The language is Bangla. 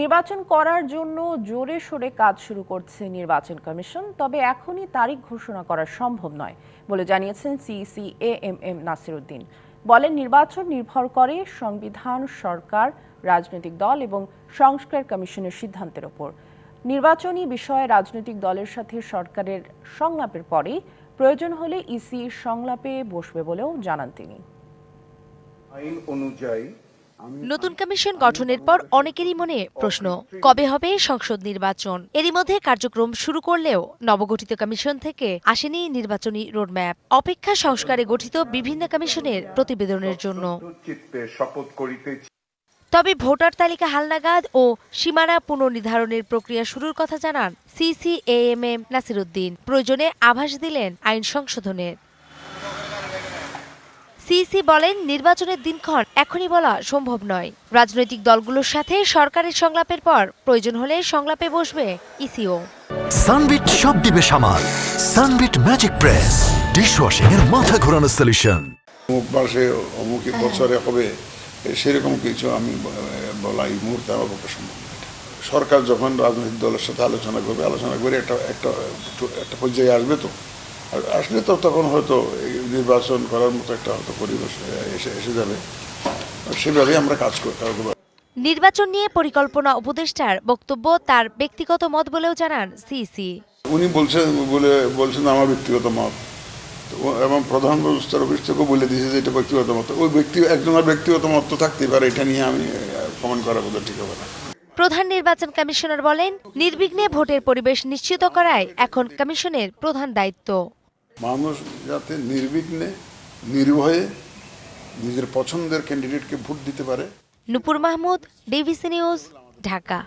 নির্বাচন করার জন্য জোরে সোরে কাজ শুরু করছে নির্বাচন কমিশন, তবে এখনই তারিখ ঘোষণা করা সম্ভব নয় বলে জানিয়েছেন CEC A M M Nasiruddin. বলেন, নির্বাচন নির্ভর করে সংবিধান, সরকার, রাজনৈতিক দল এবং সংস্কার কমিশনের সিদ্ধান্তের ওপর। নির্বাচনী বিষয়ে রাজনৈতিক দলের সাথে সরকারের সংলাপের পরেই প্রয়োজন হলে ইসি সংলাপে বসবে বলেও জানান তিনি। আইন অনুযায়ী নতুন কমিশন গঠনের পর অনেকেরই মনে প্রশ্ন, কবে হবে সংসদ নির্বাচন? এরই মধ্যে কার্যক্রম শুরু করলেও নবগঠিত কমিশন থেকে আসেনি নির্বাচনী রোডম্যাপ। অপেক্ষা সংস্কারে গঠিত বিভিন্ন কমিশনের প্রতিবেদনের জন্য। তবে ভোটার তালিকা হালনাগাদ ও সীমানা পুনর্নির্ধারণের প্রক্রিয়া শুরুর কথা জানান CC A M M Nasiruddin. প্রয়োজনে আভাস দিলেন আইন সংশোধনের। সিসি বলেন নির্বাচনের দিনক্ষণ এখনই বলা সম্ভব নয়। রাজনৈতিক দলগুলোর সাথে সরকারের সংলাপের পর প্রয়োজন হলে সংলাপে বসবে ইসিও। সানবিট সব দিবে সামাল। সানবিট ম্যাজিক প্রেস ডিশওয়াশিং এর মাথা ঘোরানো সলিউশন। অমুক মাসে অমুক বছরে হবে সেরকম কিছু আমি বলা এই মুহূর্তে আমার পক্ষে সম্ভব সরকার যখন রাজনৈতিক দলের সাথে আলোচনা করবে আলোচনা করে একটা একটা একটা পর্যায়ে আসবে তো। আর আসলে তো তখন হয়তো নির্বাচন করার মতো একটা হয়তো পরিবেশ এসে এসে যাবে। সেভাবে আমরা কাজ করতে হবে নির্বাচন নিয়ে পরিকল্পনা উপদেষ্টার বক্তব্য তার ব্যক্তিগত মত বলেও জানান সিসি উনি বলছেন বলে বলছেন আমার ব্যক্তিগত মত। এবং প্রধান ব্যবস্থার অফিস থেকেও বলে দিয়েছে যে এটা ব্যক্তিগত মত। ওই ব্যক্তি একজনের ব্যক্তিগত মত তো থাকতেই পারে এটা নিয়ে আমি কমেন্ট করা বোধহয় ঠিক হবে না। প্রধান নির্বাচন কমিশনার বলেন নির্বিঘ্নে ভোটের পরিবেশ নিশ্চিত করায় এখন কমিশনের প্রধান দায়িত্ব। মানুষ যাতে নির্বিঘ্নে, নির্ভয়ে নিজের পছন্দের ক্যান্ডিডেটকে ভোট দিতে পারে। Nupur Mahmud DBC news, Dhaka.